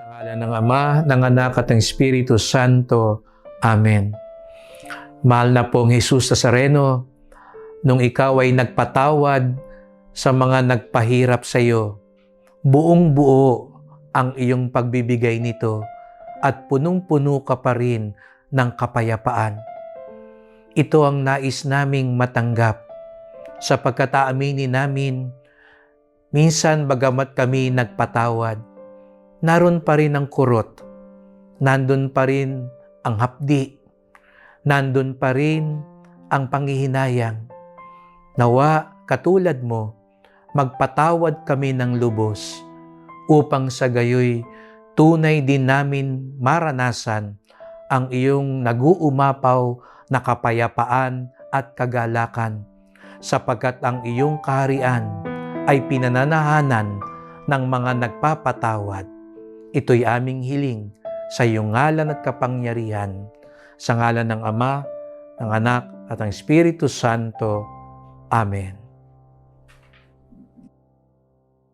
Sa ngala ng Ama, ng Anak at ng Espiritu Santo. Amen. Mahal na pong Jesus Nazareno, nung ikaw ay nagpatawad sa mga nagpahirap sa iyo, buong buo ang iyong pagbibigay nito at punong-puno ka pa rin ng kapayapaan. Ito ang nais naming matanggap sa pagkataaminin namin, minsan bagamat kami nagpatawad, naroon pa rin ang kurot, nandun pa rin ang hapdi, nandun pa rin ang panghihinayang. Nawa, katulad mo, magpatawad kami ng lubos upang sa gayoy tunay din namin maranasan ang iyong naguumapaw na kapayapaan at kagalakan sapagkat ang iyong kaharian ay pinananahanan ng mga nagpapatawad. Ito'y aming hiling sa iyong ngalan at kapangyarihan, sa ngalan ng Ama, ng Anak at ng Espiritu Santo. Amen.